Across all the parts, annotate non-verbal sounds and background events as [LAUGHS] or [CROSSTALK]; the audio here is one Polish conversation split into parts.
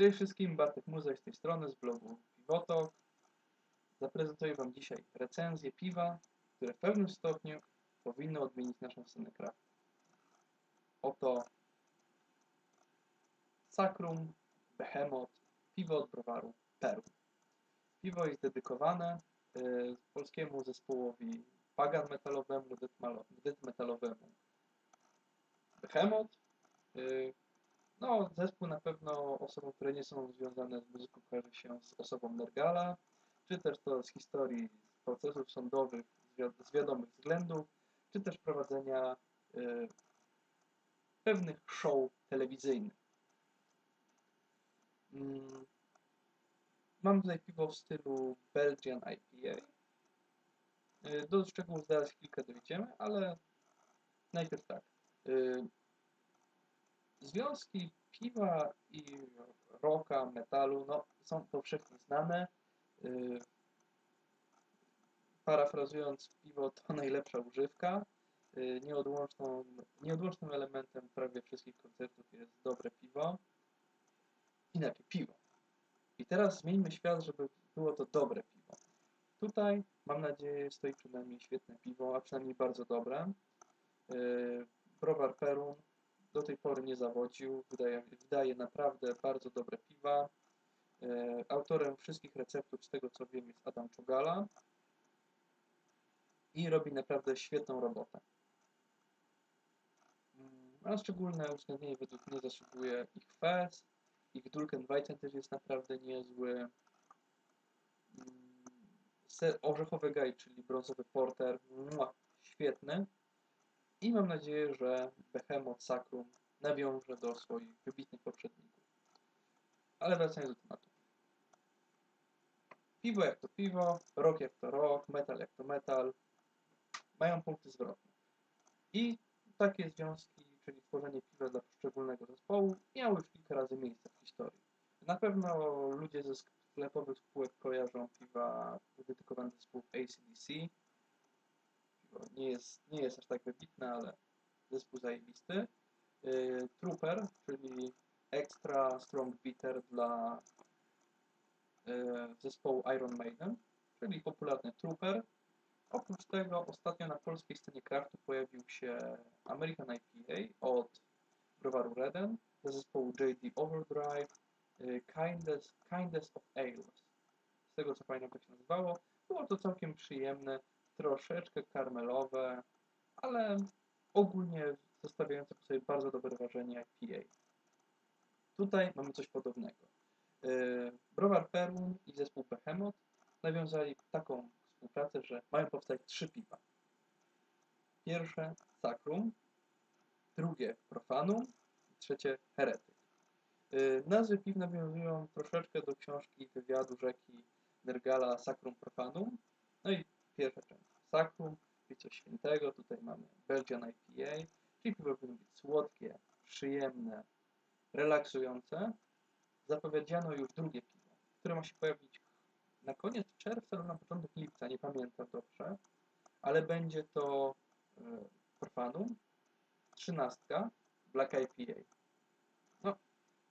Cześć wszystkim, Bartek Muzej z tej strony, z blogu Pivotok. Zaprezentuję Wam dzisiaj recenzję piwa, które w pewnym stopniu powinno odmienić naszą scenę craftu. Oto Sacrum Behemoth, piwo od browaru Peru. Piwo jest dedykowane y, polskiemu zespołowi pagan metalowemu, death metalowemu Behemoth. Y, no, zespół na pewno osobom, które nie są związane z muzyką, kojarzy się z osobą Nergala, czy też to z historii procesów sądowych z, wi- z wiadomych względów, czy też prowadzenia y, pewnych show telewizyjnych. Mm, Mam tutaj piwo w stylu Belgian IPA. Y, Do szczegółów zaraz chwilkę dojdziemy, ale najpierw tak. Y, Związki piwa i rocka, metalu, no, są powszechnie znane. Y, Parafrazując, piwo to [LAUGHS] najlepsza używka. Y, Nieodłączną, nieodłącznym elementem prawie wszystkich koncertów jest dobre piwo. Inaczej, piwo. I teraz zmieńmy świat, żeby było to dobre piwo. Tutaj, mam nadzieję, stoi przed nami świetne piwo, a przynajmniej bardzo dobre. Yy, Browar Perun do tej pory nie zawodził, wydaje, wydaje naprawdę bardzo dobre piwa. Yy, Autorem wszystkich receptur, z tego co wiem, jest Adam Czugala i robi naprawdę świetną robotę. Mm, A szczególne uwzględnienie według mnie zasługuje ich fest, ich Dulkenweizen też jest naprawdę niezły. Mm, Ser orzechowy gaj, czyli brązowy porter, mua, świetny. I mam nadzieję, że Behemoth Sacrum nawiąże do swoich wybitnych poprzedników. Ale wracając do tematu. Piwo jak to piwo, rock jak to rock, metal jak to metal, mają punkty zwrotne. I takie związki, czyli tworzenie piwa dla poszczególnego zespołu, miały już kilka razy miejsce w historii. Na pewno ludzie ze sklepowych spółek kojarzą piwa dedykowane zespołów ACDC. Nie jest, nie jest aż tak wybitne, ale zespół zajebisty. Yy, Trooper, czyli extra strong bitter dla yy, zespołu Iron Maiden, czyli popularny Trooper. Oprócz tego ostatnio na polskiej scenie craftu pojawił się American IPA od browaru Reden ze zespołu JD Overdrive y, Kindest, of Ales. Z tego co pamiętam tak się nazywało. Było to całkiem przyjemne, troszeczkę karmelowe, ale ogólnie zostawiające po sobie bardzo dobre wrażenie IPA. Tutaj mamy coś podobnego. Y, Browar Perun i zespół Behemoth nawiązali taką współpracę, że mają powstać trzy piwa. Pierwsze Sacrum, drugie Profanum, trzecie Heretyk. Yy, nazwy piw nawiązują troszeczkę do książki wywiadu rzeki Nergala Sacrum Profanum. No i pierwsza część Czyli coś świętego. Tutaj mamy Belgian IPA, czyli piwo powinno być słodkie, przyjemne, relaksujące. Zapowiedziano już drugie piwo, które ma się pojawić na koniec czerwca lub na początek lipca, nie pamiętam dobrze, ale będzie to e, Profanum, trzynastka, Black IPA. No,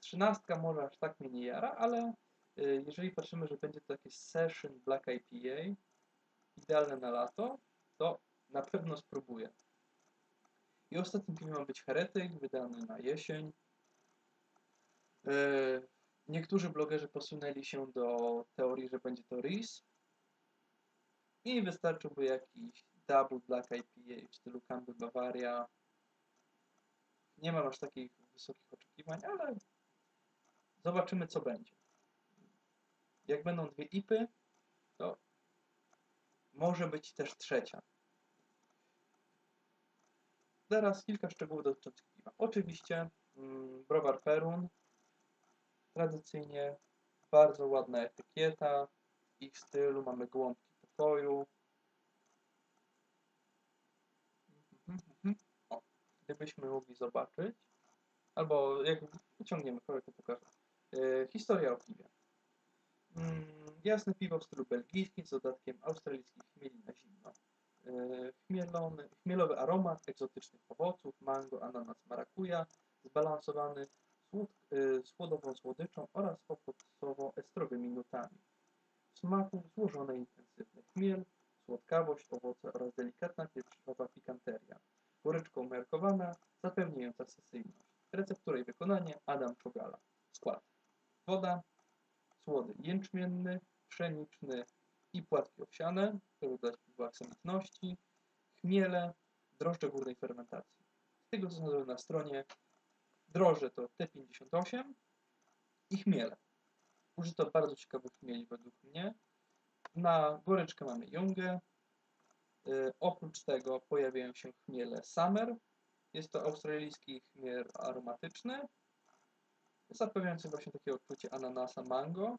trzynastka może aż tak mnie nie jara, ale e, jeżeli patrzymy, że będzie to jakieś Session Black IPA, idealne na lato, to na pewno spróbuję. I ostatnim piwem ma być Heretyk, wydany na jesień. E, Niektórzy blogerzy posunęli się do teorii, że będzie to RIS i wystarczyłby jakiś double black IPA w stylu Campbell Bavaria. Nie mam aż takich wysokich oczekiwań, ale zobaczymy co będzie. Jak będą dwie IPy, może być też trzecia. Teraz kilka szczegółów dotyczących piwa. Oczywiście mm, browar Perun tradycyjnie bardzo ładna etykieta. W ich stylu mamy gołąbki pokoju. O, gdybyśmy mogli zobaczyć, albo jak wyciągniemy korek, to pokażę. E, historia o piwie. Mm, jasne piwo w stylu belgijskim z dodatkiem australijskich chmieli na zimno. E, chmielony, chmielowy aromat egzotycznych owoców, mango, ananas, marakuja, zbalansowany słod, słodową słodyczą oraz owocowo-estrowymi nutami. W smaku złożone intensywny chmiel, słodkawość, owoce oraz delikatna pieprzowa pikanteria. Goryczka umiarkowana, zapewniająca sesyjność. Receptura i wykonanie Adam Czogala. Skład. Woda, słody jęczmienny, pszeniczny i płatki owsiane, żeby dodać piwo aksamitności, chmiele, drożdże górnej fermentacji. Z tego co znalazłem na stronie, drożdże to T58 i chmiele. Użyto bardzo ciekawych chmieli według mnie. Na goryczkę mamy Jungę. Yy, oprócz tego pojawiają się chmiele Summer. Jest to australijski chmiel aromatyczny, zapewniający właśnie takie odczucie ananasa mango.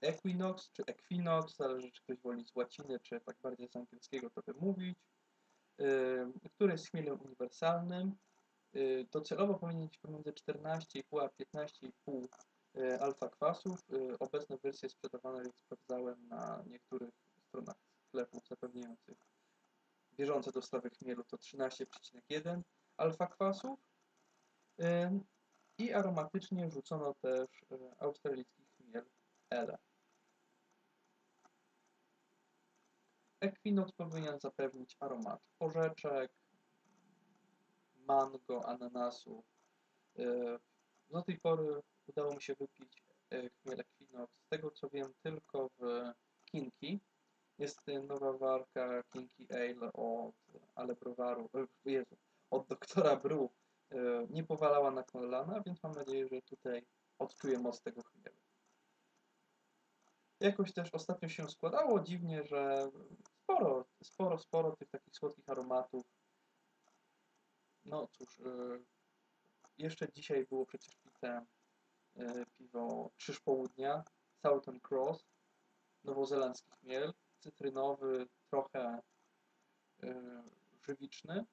Equinox czy Equinox, zależy czy ktoś woli z łaciny, czy tak bardziej z angielskiego to wymówić, yy, który jest chmielem uniwersalnym. Yy, docelowo powinien mieć pomiędzy 14,5 a 15,5 yy, alfa kwasów. Yy, obecne wersje sprzedawane, jak sprawdzałem, na niektórych stronach sklepów zapewniających bieżące dostawy chmielu to 13,1 alfa kwasów. I aromatycznie rzucono też yy, australijski chmiel Ele. Equinox powinien zapewnić aromat orzeczek, mango, ananasu. Yy, Do tej pory udało mi się wypić chmiel Equinox. Z tego co wiem, tylko w Kinki. Jest nowa warka Kinki Ale od Ale Browaru, Jezu, od doktora Bru. Yy, Nie powalała na kolana, więc mam nadzieję, że tutaj odczuję moc tego chmielu. Jakoś też ostatnio się składało dziwnie, że sporo, sporo, sporo tych takich słodkich aromatów. No cóż, yy, jeszcze dzisiaj było przecież pite yy, piwo Krzyż Południa, Southern Cross, nowozelandzki chmiel, cytrynowy, trochę żywiczny.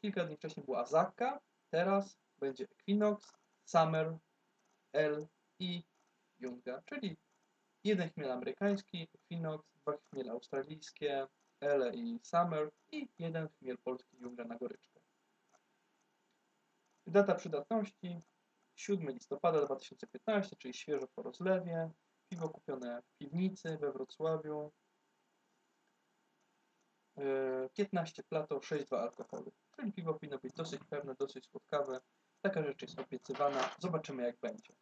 Kilka dni wcześniej była Azaka, teraz będzie Equinox, Summer, L i Junga, czyli jeden chmiel amerykański, Equinox, dwa chmiele australijskie, Ele i Summer i jeden chmiel polski Junga na goryczkę. Data przydatności 7 listopada 2015, czyli świeżo po rozlewie. Piwo kupione w piwnicy we Wrocławiu. Yy, 15 plato, 6,2 alkoholu. Czyli piwo powinno być dosyć pewne, dosyć słodkawe. Taka rzecz jest obiecywana. Zobaczymy jak będzie.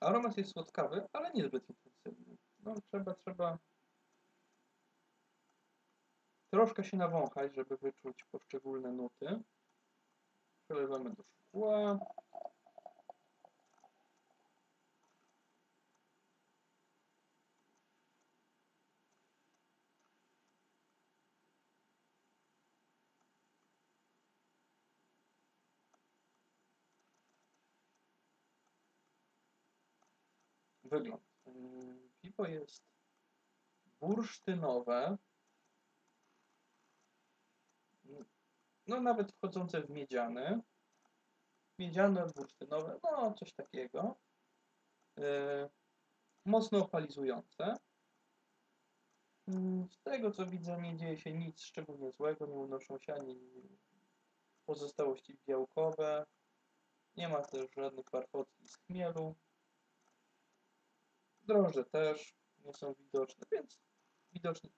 Aromat jest słodkawy, ale niezbyt intensywny. No, trzeba, trzeba troszkę się nawąchać, żeby wyczuć poszczególne nuty. Przelewamy do szkła. Wygląd. Yy, Piwo jest bursztynowe. No nawet wchodzące w miedziany. Miedziane, bursztynowe, no coś takiego. Yy, mocno opalizujące. Yy, Z tego co widzę nie dzieje się nic szczególnie złego, nie unoszą się ani pozostałości białkowe. Nie ma też żadnych warkocki z chmielu. Drożdże też nie są widoczne, więc widoczne,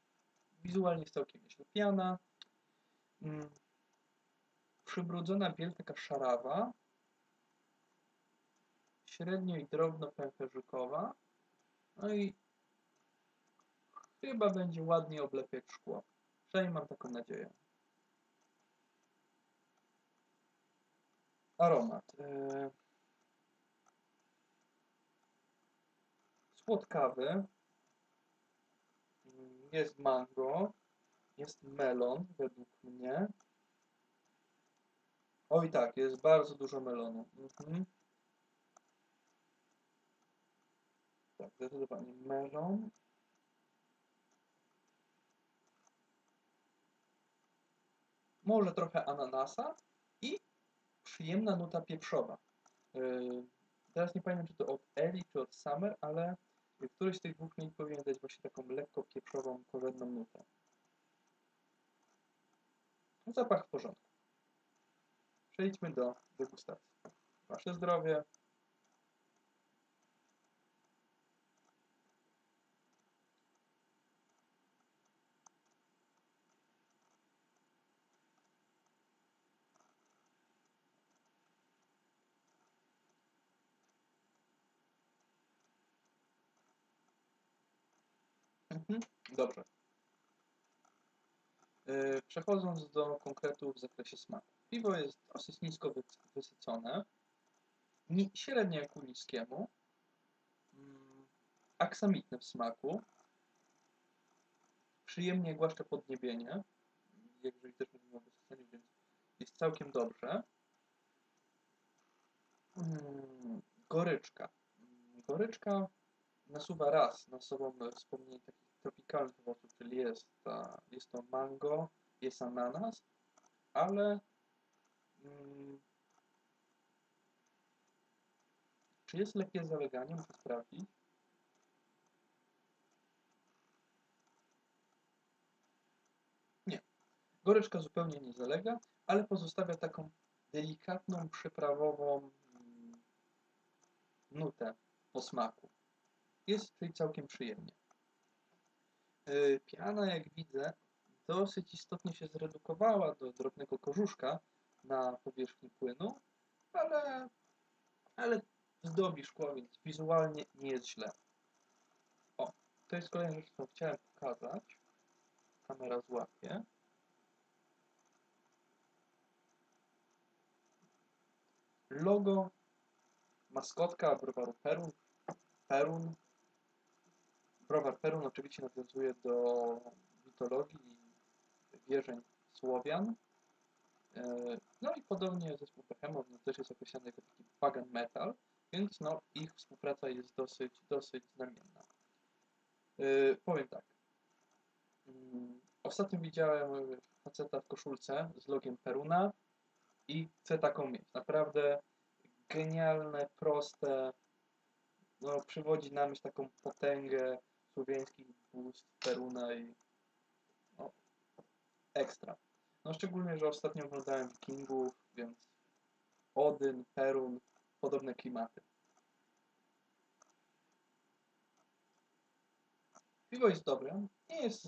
wizualnie jest całkiem nieźle. Piana, mm, przybrudzona biel taka szarawa, średnio i drobno pęcherzykowa, no i chyba będzie ładnie oblepiać szkło. Przynajmniej mam taką nadzieję. Aromat. Yy, słodkawy. Jest mango. Jest melon, według mnie. Oj tak, jest bardzo dużo melonu. Mhm. Tak, zdecydowanie melon. Może trochę ananasa i przyjemna nuta pieprzowa. Yy, teraz nie pamiętam, czy to od Eli, czy od Summer, ale któryś z tych dwóch mi powinien dać właśnie taką lekko pieprzową, korzenną nutę. No, Zapach w porządku. Przejdźmy do degustacji. Wasze zdrowie. Mhm, dobrze. Yy, Przechodząc do konkretów w zakresie smaku. Piwo jest dosyć nisko wy- wysycone, ni- średnie ku niskiemu, mm, aksamitne w smaku, przyjemnie głaszcze podniebienie, jeżeli też mówimy o wysyceniu, więc jest całkiem dobrze. Mm, Goryczka. Mm, Goryczka nasuwa raz na sobą wspomnienie takich tropikalnych owoców, czyli jest, jest to mango, jest ananas, ale czy jest lekkie zaleganie? Muszę sprawdzić. Nie. Goryczka zupełnie nie zalega, ale pozostawia taką delikatną, przyprawową mm, nutę po smaku. Jest czyli całkiem przyjemnie. Yy, Piana, jak widzę, dosyć istotnie się zredukowała do drobnego korzuszka na powierzchni płynu, ale, ale zdobi szkło, więc wizualnie nie jest źle. O, to jest kolejna rzecz, którą chciałem pokazać. Kamera złapie. Logo, maskotka browaru Perun. Perun. Browar Perun oczywiście nawiązuje do mitologii wierzeń Słowian. E, No i podobnie zespół Behemoth no, też jest określany jako taki pagan metal, więc no, ich współpraca jest dosyć, dosyć znamienna. E, Powiem tak. Mm, Ostatnio widziałem faceta w koszulce z logiem Peruna i chcę taką mieć. Naprawdę genialne, proste. No, przywodzi na myśl taką potęgę słowiańskich bóstw Peruna i no, ekstra. No szczególnie, że ostatnio oglądałem Wikingów, więc Odyn, Perun, podobne klimaty. Piwo jest dobre, nie jest...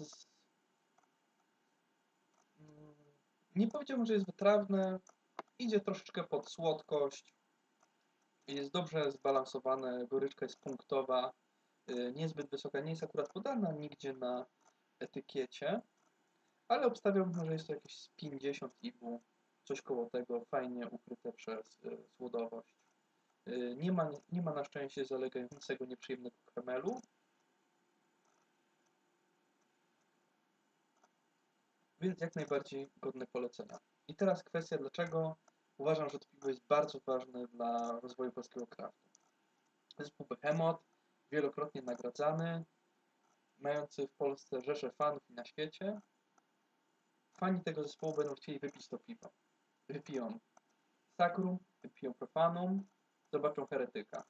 Mm, Nie powiedziałbym, że jest wytrawne, idzie troszeczkę pod słodkość, jest dobrze zbalansowane, goryczka jest punktowa, y, niezbyt wysoka, nie jest akurat podana nigdzie na etykiecie, ale obstawiałbym, że jest to jakieś z 50 IBU, coś koło tego, fajnie ukryte przez y, słodowość. Y, Nie ma, nie ma na szczęście zalegającego nieprzyjemnego karmelu, więc jak najbardziej godne polecenia. I teraz kwestia, dlaczego uważam, że to piwo jest bardzo ważne dla rozwoju polskiego kraftu. Zespół Behemoth, wielokrotnie nagradzany, mający w Polsce rzesze fanów i na świecie. Fani tego zespołu będą chcieli wypić to piwo. Wypiją Sacrum, wypiją Profanum, zobaczą Heretyka.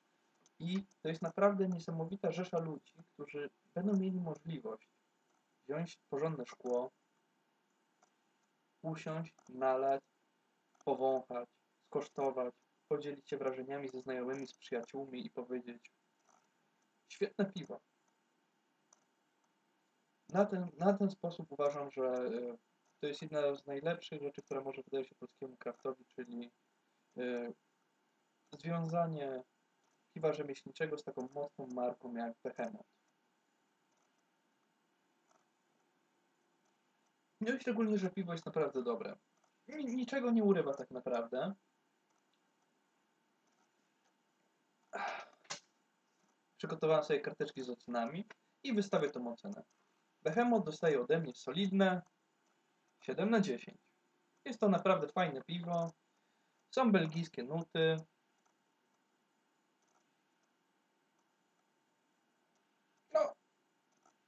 I to jest naprawdę niesamowita rzesza ludzi, którzy będą mieli możliwość wziąć porządne szkło, usiąść, nalać, powąchać, skosztować, podzielić się wrażeniami ze znajomymi, z przyjaciółmi i powiedzieć świetne piwo. Na ten, na ten sposób uważam, że e, to jest jedna z najlepszych rzeczy, która może wydać się polskiemu kraftowi, czyli e, związanie piwa rzemieślniczego z taką mocną marką jak Behemoth. No i szczególnie, że piwo jest naprawdę dobre. Ni- Niczego nie urywa tak naprawdę. Przygotowałem sobie karteczki z ocenami i wystawię tą ocenę. Behemoth dostaje ode mnie solidne 7 na 10. Jest to naprawdę fajne piwo. Są belgijskie nuty. No,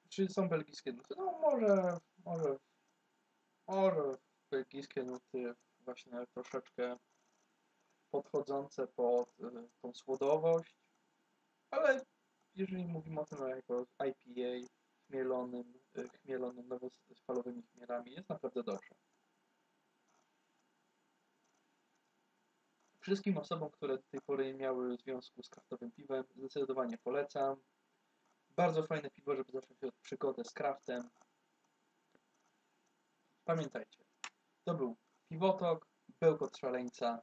czy są belgijskie nuty? No może, może, może belgijskie nuty właśnie troszeczkę podchodzące pod y, tą słodowość, ale jeżeli mówimy o tym jako IPA chmielonym, y, chmielonym nowofalowymi jest naprawdę dobrze. Wszystkim osobom, które do tej pory nie miały związku z kraftowym piwem, zdecydowanie polecam. Bardzo fajne piwo, żeby zacząć od przygodę z kraftem. Pamiętajcie, to był Piwotok, Bełkot Szaleńca.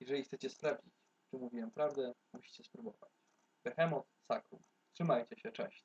Jeżeli chcecie sprawdzić, czy mówiłem prawdę, musicie spróbować. Behemoth Sacrum. Trzymajcie się, cześć.